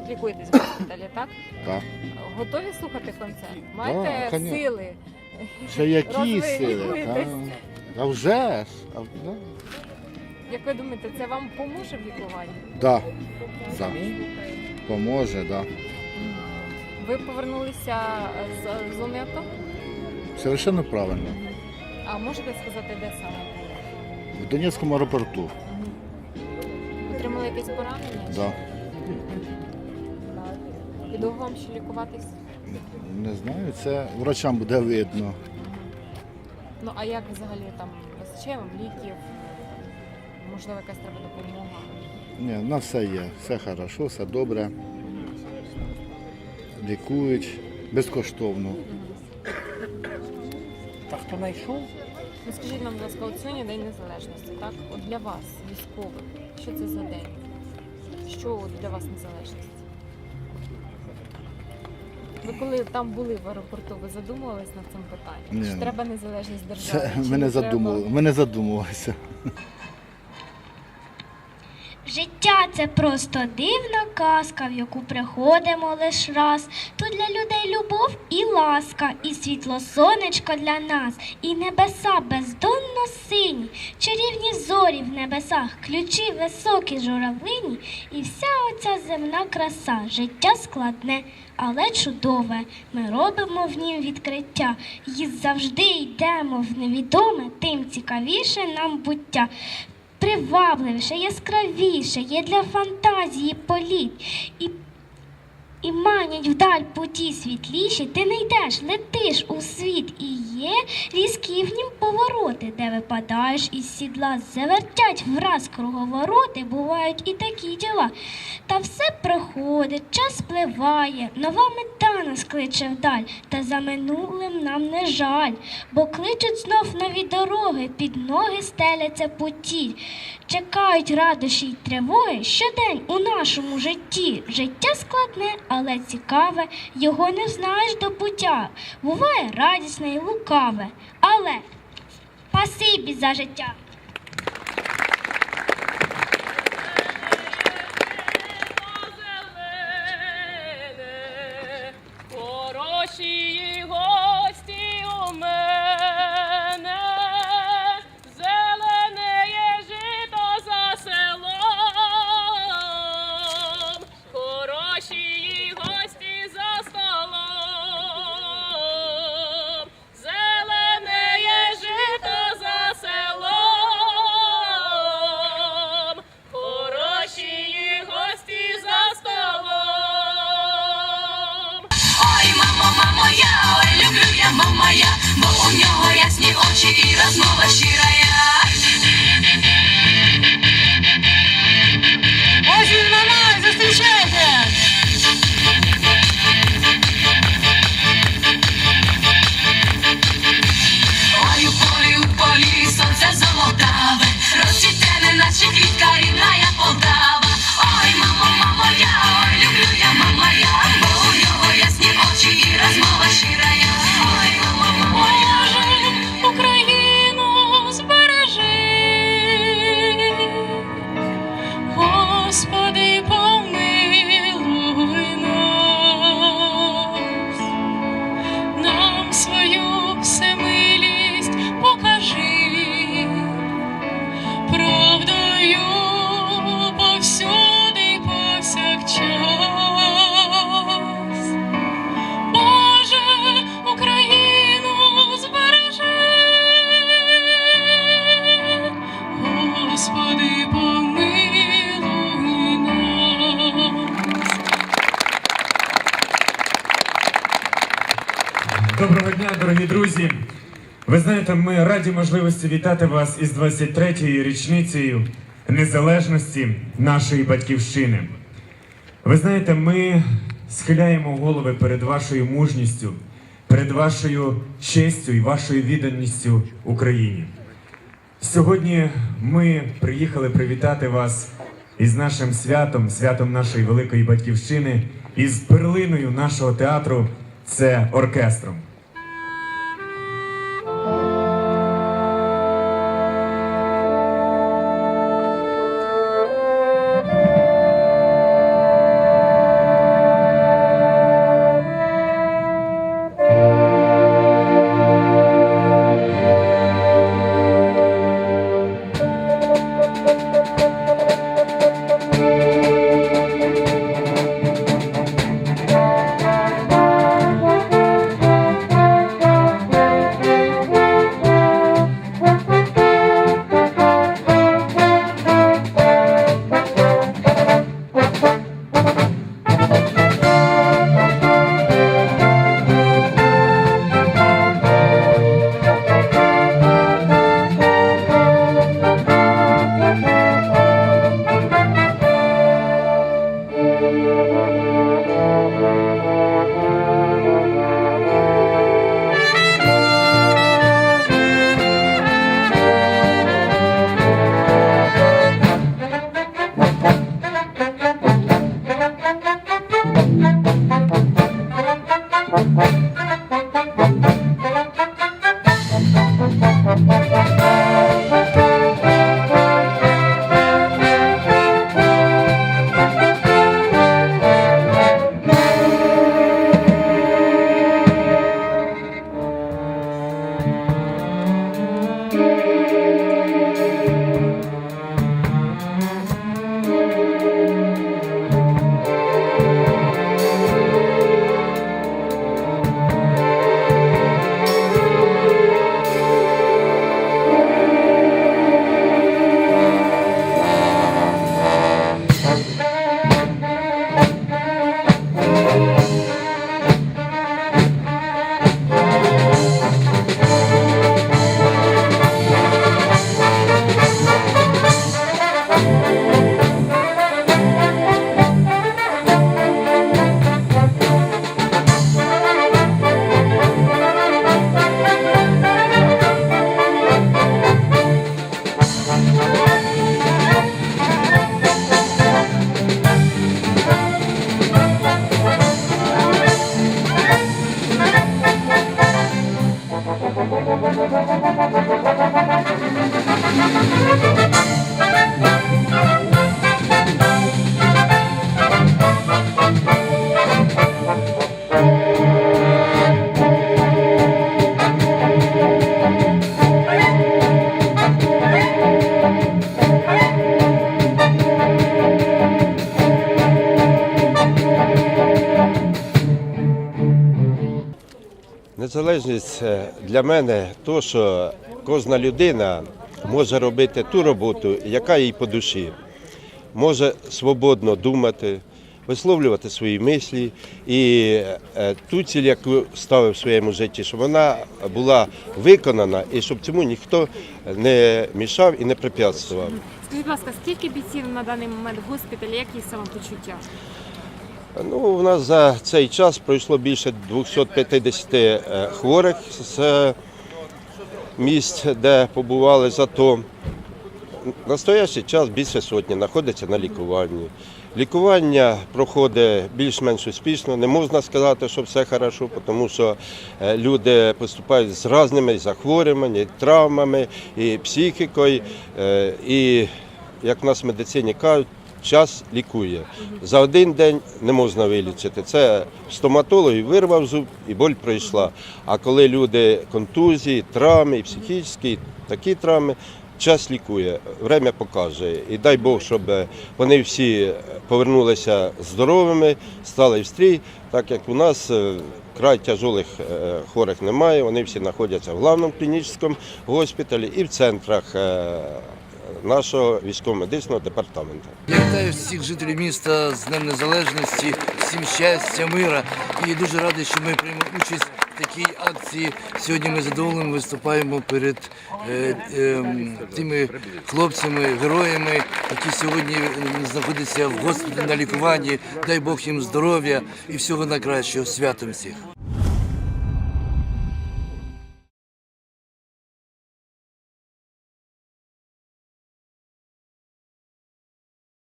тут лікуєтесь в госпіталі, так? Так. Готові слухати концерт? Маєте конечно. сили? Ще які сили? Та, а вже ж. А, да. Як ви думаєте, це вам поможе в лікуванні? Да. Да. Поможе, да. Ви повернулися з зони АТО? Совершенно правильно. А можете сказати, де саме? В Донецькому аеропорту. Отримали якесь поранення? Да. І довго вам ще лікуватись? Не знаю, це врачам буде видно. Ну а як взагалі там вистачає вам ліків? Можливо, якась треба допомога? Ні, на все є. Все хорошо, все добре. Лікують безкоштовно. Та хто знайшов? Ну скажіть нам, будь ласка, от сьогодні День Незалежності, так? От для вас, військових, що це за день? Що от для вас незалежність? Ви коли там були в аеропорту, ви задумувались над цим питанням? Ні. Чи треба незалежність держави? Це чи ми не треба? задумували. Ми не задумувалися. Життя це просто дивна казка, в яку приходимо лиш раз. Тут для людей любов і ласка, і світло сонечко для нас, і небеса бездонно сині, чарівні зорі в небесах, ключі високі журавлині, і вся оця земна краса, життя складне, але чудове. Ми робимо в нім відкриття, і завжди йдемо в невідоме, тим цікавіше нам буття привабливіше, яскравіше, є для фантазії політ. І, і манять вдаль путі світліші, ти не йдеш, летиш у світ, і є різкі в нім повороти, де випадаєш із сідла, завертять враз круговороти, бувають і такі діла. Та все проходить, час спливає, нова мета нас кличе вдаль, та за минулим нам не жаль, бо кличуть знов нові дороги, під ноги стеляться путі. Чекають радощі й тривоги щодень у нашому житті. Життя складне, але цікаве, його не знаєш до пуття. Буває радісне і лукаве, але пасибі за життя. Друзі. Ви знаєте, ми раді можливості вітати вас із 23-ю річницею незалежності нашої батьківщини. Ви знаєте, ми схиляємо голови перед вашою мужністю, перед вашою честю і вашою відданістю Україні. Сьогодні ми приїхали привітати вас із нашим святом, святом нашої великої батьківщини, із перлиною нашого театру це оркестром. Незалежність е, для мене то, що кожна людина може робити ту роботу, яка їй по душі, може свободно думати, висловлювати свої мислі і е, ту ціль, яку ставив в своєму житті, щоб вона була виконана і щоб цьому ніхто не мішав і не препятствував. Скажіть, будь ласка, скільки бійців на даний момент в госпіталі, які самопочуття? Ну, у нас за цей час пройшло більше 250 е, хворих з місць, де побували за то. В настоящий час більше сотні знаходиться на лікуванні. Лікування проходить більш-менш успішно. Не можна сказати, що все хорошо, тому що е, люди поступають з різними захворюваннями, травмами, і психікою. е, І як в нас в медицині кажуть, час лікує. За один день не можна вилічити. Це стоматолог вирвав зуб і боль пройшла. А коли люди контузії, травми, психічні, такі травми, час лікує, время покаже. І дай Бог, щоб вони всі повернулися здоровими, стали в стрій, так як у нас е, край тяжелих е, хворих немає. Вони всі знаходяться в главному клінічному госпіталі і в центрах е, нашого військово-медичного департаменту. Я вітаю всіх жителів міста з Днем Незалежності, всім щастя, мира. І дуже радий, що ми приймемо участь такій акції. Сьогодні ми задоволені виступаємо перед е, е, тими хлопцями, героями, які сьогодні знаходяться в госпіталі на лікуванні. Дай Бог їм здоров'я і всього найкращого. Святом всіх.